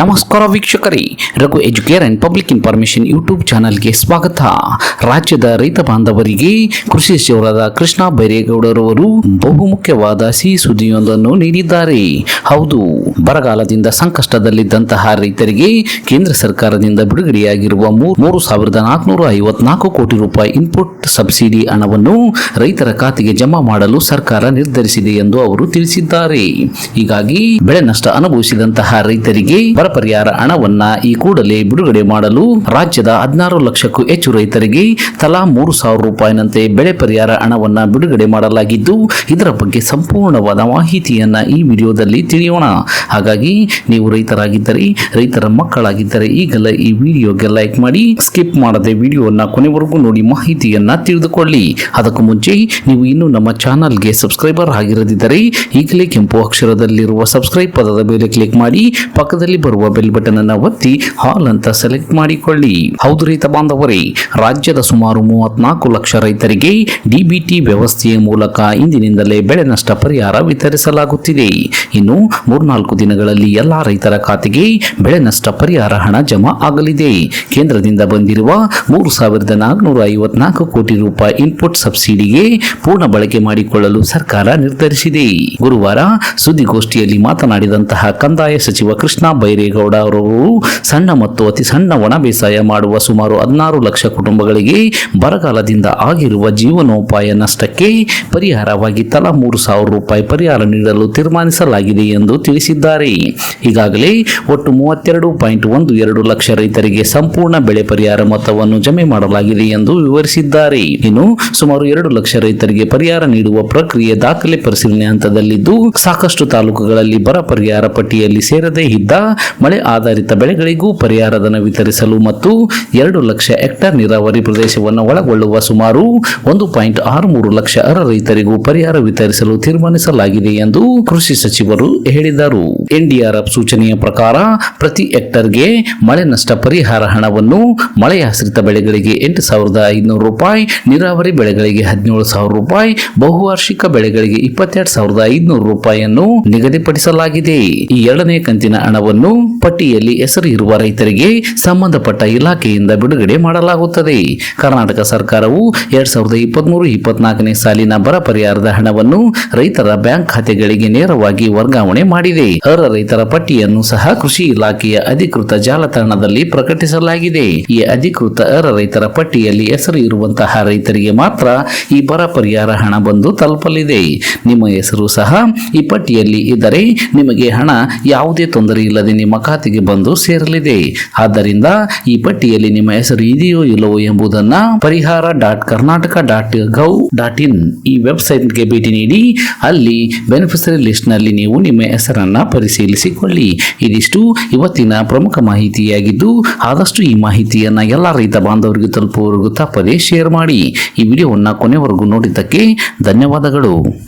ನಮಸ್ಕಾರ ವೀಕ್ಷಕರೇ, Raghu educare and public information YouTube ಚಾನಲ್ಗೆ ಸ್ವಾಗತ. ರಾಜ್ಯದ ರೈತ ಬಾಂಧವರಿಗೆ ಕೃಷಿ ಸಚಿವರಾದ ಕೃಷ್ಣ ಬೈರೇಗೌಡರವರು ಬಹುಮುಖ್ಯವಾದ ಸಿಹಿ ಸುದ್ದಿಯೊಂದನ್ನು ನೀಡಿದ್ದಾರೆ. ಹೌದು, ಬರಗಾಲದಿಂದ ಸಂಕಷ್ಟದಲ್ಲಿದ್ದಂತಹ ರೈತರಿಗೆ ಕೇಂದ್ರ ಸರ್ಕಾರದಿಂದ ಬಿಡುಗಡೆಯಾಗಿರುವ ಮೂರು ಸಾವಿರದ ನಾಲ್ಕುನೂರ ಐವತ್ನಾಲ್ಕು ಕೋಟಿ ರೂಪಾಯಿ ಇನ್ಪುಟ್ ಸಬ್ಸಿಡಿ ಹಣವನ್ನು ರೈತರ ಖಾತೆಗೆ ಜಮಾ ಮಾಡಲು ಸರ್ಕಾರ ನಿರ್ಧರಿಸಿದೆ ಎಂದು ಅವರು ತಿಳಿಸಿದ್ದಾರೆ. ಹೀಗಾಗಿ ಬೆಳೆ ನಷ್ಟ ಅನುಭವಿಸಿದಂತಹ ರೈತರಿಗೆ ಬರ ಪರಿಹಾರ ಹಣವನ್ನ ಈ ಕೂಡಲೇ ಬಿಡುಗಡೆ ಮಾಡಲು ರಾಜ್ಯದ ಹದಿನಾರು ಲಕ್ಷಕ್ಕೂ ಹೆಚ್ಚು ರೈತರಿಗೆ ತಲಾ ಮೂರು ಸಾವಿರ ರೂಪಾಯಿನಂತೆ ಬೆಳೆ ಪರಿಹಾರ ಹಣವನ್ನ ಬಿಡುಗಡೆ ಮಾಡಲಾಗಿದ್ದು, ಇದರ ಬಗ್ಗೆ ಸಂಪೂರ್ಣವಾದ ಮಾಹಿತಿಯನ್ನ ಈ ವಿಡಿಯೋದಲ್ಲಿ ತಿಳಿಯೋಣ. ಹಾಗಾಗಿ, ನೀವು ರೈತರಾಗಿದ್ದರೆ, ರೈತರ ಮಕ್ಕಳಾಗಿದ್ದರೆ ಈಗಲೇ ಈ ವಿಡಿಯೋಗೆ ಲೈಕ್ ಮಾಡಿ, ಸ್ಕಿಪ್ ಮಾಡದೆ ವಿಡಿಯೋನ ಕೊನೆವರೆಗೂ ನೋಡಿ ಮಾಹಿತಿಯನ್ನ ತಿಳಿದುಕೊಳ್ಳಿ. ಅದಕ್ಕೂ ಮುಂಚೆ, ನೀವು ಇನ್ನೂ ನಮ್ಮ ಚಾನಲ್ಗೆ ಸಬ್ಸ್ಕ್ರೈಬರ್ ಆಗಿರದಿದ್ದರೆ, ಈಗಲೇ ಕೆಂಪು ಅಕ್ಷರದಲ್ಲಿರುವ ಸಬ್ಸ್ಕ್ರೈಬ್ ಪದದ ಮೇಲೆ ಕ್ಲಿಕ್ ಮಾಡಿ, ಪಕ್ಕದಲ್ಲಿ ಬರುವ ಬೆಲ್ ಬಟನ್ ಅನ್ನು ಒತ್ತಿ ಹಾಲ್ ಅಂತ ಸೆಲೆಕ್ಟ್ ಮಾಡಿಕೊಳ್ಳಿ. ಹೌದು ರೈತ ಬಾಂಧವರೇ, ರಾಜ್ಯದ ಸುಮಾರು ಮೂವತ್ನಾಲ್ಕು ಲಕ್ಷ ರೈತರಿಗೆ ಡಿಬಿಟಿ ವ್ಯವಸ್ಥೆಯ ಮೂಲಕ ಇಂದಿನಿಂದಲೇ ಬೆಳೆ ನಷ್ಟ ಪರಿಹಾರ ವಿತರಿಸಲಾಗುತ್ತಿದೆ. ಇನ್ನು ಮೂರ್ನಾಲ್ಕು ದಿನಗಳಲ್ಲಿ ಎಲ್ಲಾ ರೈತರ ಖಾತೆಗೆ ಬೆಳೆ ನಷ್ಟ ಪರಿಹಾರ ಹಣ ಜಮಾ ಆಗಲಿದೆ. ಕೇಂದ್ರದಿಂದ ಬಂದಿರುವ ಮೂರು ಸಾವಿರದ ನಾಲ್ಕುನೂರ ಐವತ್ನಾಲ್ಕು ಕೋಟಿ ರೂಪಾಯಿ ಇನ್ಪುಟ್ ಸಬ್ಸಿಡಿಗೆ ಪೂರ್ಣ ಬಳಕೆ ಮಾಡಿಕೊಳ್ಳಲು ಸರ್ಕಾರ ನಿರ್ಧರಿಸಿದೆ. ಗುರುವಾರ ಸುದ್ದಿಗೋಷ್ಠಿಯಲ್ಲಿ ಮಾತನಾಡಿದಂತಹ ಕಂದಾಯ ಸಚಿವ ಕೃಷ್ಣ ಬೈರೇಗೌಡ ಅವರು ಸಣ್ಣ ಮತ್ತು ಅತಿ ಸಣ್ಣ ಒಣ ಬೇಸಾಯ ಮಾಡುವ ಸುಮಾರು ಹದಿನಾರು ಲಕ್ಷ ಕುಟುಂಬಗಳಿಗೆ ಬರಗಾಲದಿಂದ ಆಗಿರುವ ಜೀವನೋಪಾಯ ನಷ್ಟಕ್ಕೆ ಪರಿಹಾರವಾಗಿ ತಲಾ ಮೂರು ಸಾವಿರ ರೂಪಾಯಿ ಪರಿಹಾರ ನೀಡಲು ತೀರ್ಮಾನಿಸಲಾಗಿದೆ ಎಂದು ತಿಳಿಸಿದ್ದಾರೆ. ಈಗಾಗಲೇ ಒಟ್ಟು ಮೂವತ್ತೆರಡು ಪಾಯಿಂಟ್ ಒಂದು ಎರಡು ಲಕ್ಷ ರೈತರಿಗೆ ಸಂಪೂರ್ಣ ಬೆಳೆ ಪರಿಹಾರ ಮೊತ್ತವನ್ನು ಜಮೆ ಮಾಡಲಾಗಿದೆ ಎಂದು ವಿವರಿಸಿದ್ದಾರೆ. ಇನ್ನು ಸುಮಾರು ಎರಡು ಲಕ್ಷ ರೈತರಿಗೆ ಪರಿಹಾರ ನೀಡುವ ಪ್ರಕ್ರಿಯೆ ದಾಖಲೆ ಪರಿಶೀಲನೆ ಹಂತದಲ್ಲಿದ್ದು, ಸಾಕಷ್ಟು ತಾಲೂಕುಗಳಲ್ಲಿ ಬರ ಪರಿಹಾರ ಪಟ್ಟಿಯಲ್ಲಿ ಸೇರದೇ ಇದ್ದ ಮಳೆ ಆಧಾರಿತ ಬೆಳೆಗಳಿಗೂ ಪರಿಹಾರಧನ ವಿತರಿಸಲು ಮತ್ತು ಎರಡು ಲಕ್ಷ ಹೆಕ್ಟೇರ್ ನೀರಾವರಿ ಪ್ರದೇಶವನ್ನು ಒಳಗೊಳ್ಳುವ ಸುಮಾರು ಒಂದು ಪಾಯಿಂಟ್ ಆರು ಮೂರು ಲಕ್ಷ ಅರ ರೈತರಿಗೂ ಪರಿಹಾರ ವಿತರಿಸಲು ತೀರ್ಮಾನಿಸಲಾಗಿದೆ ಎಂದು ಕೃಷಿ ಸಚಿವರು ಹೇಳಿದರು. ಎನ್ಡಿಆರ್ಎಫ್ ಸೂಚನೆಯ ಪ್ರಕಾರ ಪ್ರತಿ ಹೆಕ್ಟರ್ಗೆ ಮಳೆ ನಷ್ಟ ಪರಿಹಾರ ಹಣವನ್ನು ಮಳೆಯಾಶ್ರಿತ ಬೆಳೆಗಳಿಗೆ ಎಂಟು ಸಾವಿರದ ಐದುನೂರು ರೂಪಾಯಿ, ನೀರಾವರಿ ಬೆಳೆಗಳಿಗೆ ಹದಿನೇಳು ಸಾವಿರ ರೂಪಾಯಿ, ಬಹುವಾರ್ಷಿಕ ಬೆಳೆಗಳಿಗೆ ಇಪ್ಪತ್ತೆರಡು ಸಾವಿರದ ಐದುನೂರು ರೂಪಾಯಿಯನ್ನು ನಿಗದಿಪಡಿಸಲಾಗಿದೆ. ಈ ಎರಡನೇ ಕಂತಿನ ಹಣವನ್ನು ಪಟ್ಟಿಯಲ್ಲಿ ಹೆಸರು ಇರುವ ರೈತರಿಗೆ ಸಂಬಂಧಪಟ್ಟ ಇಲಾಖೆಯಿಂದ ಬಿಡುಗಡೆ ಮಾಡಲಾಗುತ್ತದೆ. ಕರ್ನಾಟಕ ಸರ್ಕಾರವು ಎರಡ್ ಸಾವಿರದ ಇಪ್ಪತ್ಮೂರು ಇಪ್ಪತ್ನಾಲ್ಕನೇ ಸಾಲಿನ ಬರ ಪರಿಹಾರದ ಹಣವನ್ನು ರೈತರ ಬ್ಯಾಂಕ್ ಖಾತೆಗಳಿಗೆ ನೇರವಾಗಿ ವರ್ಗಾವಣೆ ಮಾಡಿದೆ. ಅರ್ಹ ರೈತರ ಪಟ್ಟಿಯನ್ನು ಸಹ ಕೃಷಿ ಇಲಾಖೆಯ ಅಧಿಕೃತ ಜಾಲತಾಣದಲ್ಲಿ ಪ್ರಕಟಿಸಲಾಗಿದೆ. ಈ ಅಧಿಕೃತ ಅರ್ಹ ರೈತರ ಪಟ್ಟಿಯಲ್ಲಿ ಹೆಸರು ಇರುವಂತಹ ರೈತರಿಗೆ ಮಾತ್ರ ಈ ಬರ ಪರಿಹಾರ ಹಣ ಬಂದು ತಲುಪಲಿದೆ. ನಿಮ್ಮ ಹೆಸರು ಸಹ ಈ ಪಟ್ಟಿಯಲ್ಲಿ ಇದ್ದರೆ ನಿಮಗೆ ಹಣ ಯಾವುದೇ ತೊಂದರೆ ಇಲ್ಲದೆ ನಿಮ್ಮ ಬಂದು ಸೇರಲಿದೆ. ಆದ್ದರಿಂದ ಈ ಪಟ್ಟಿಯಲ್ಲಿ ನಿಮ್ಮ ಹೆಸರು ಇದೆಯೋ ಇಲ್ಲವೋ ಎಂಬುದನ್ನ Parihara dot Karnataka dot gov dot in ಈ ವೆಬ್ಸೈಟ್ಗೆ ಭೇಟಿ ನೀಡಿ. ಅಲ್ಲಿ ಬೆನಿಫಿಷರಿ ಲಿಸ್ಟ್ನಲ್ಲಿ ನೀವು ನಿಮ್ಮ ಹೆಸರನ್ನ ಪರಿಶೀಲಿಸಿಕೊಳ್ಳಿ. ಇದಿಷ್ಟು ಇವತ್ತಿನ ಪ್ರಮುಖ ಮಾಹಿತಿಯಾಗಿದ್ದು, ಆದಷ್ಟು ಈ ಮಾಹಿತಿಯನ್ನ ಎಲ್ಲ ರೈತ ಬಾಂಧವರಿಗೆ ತಲುಪುವವರೆಗೂ ತಪ್ಪದೇ ಶೇರ್ ಮಾಡಿ. ಈ ವಿಡಿಯೋವನ್ನ ಕೊನೆವರೆಗೂ ನೋಡಿದ್ದಕ್ಕೆ ಧನ್ಯವಾದಗಳು.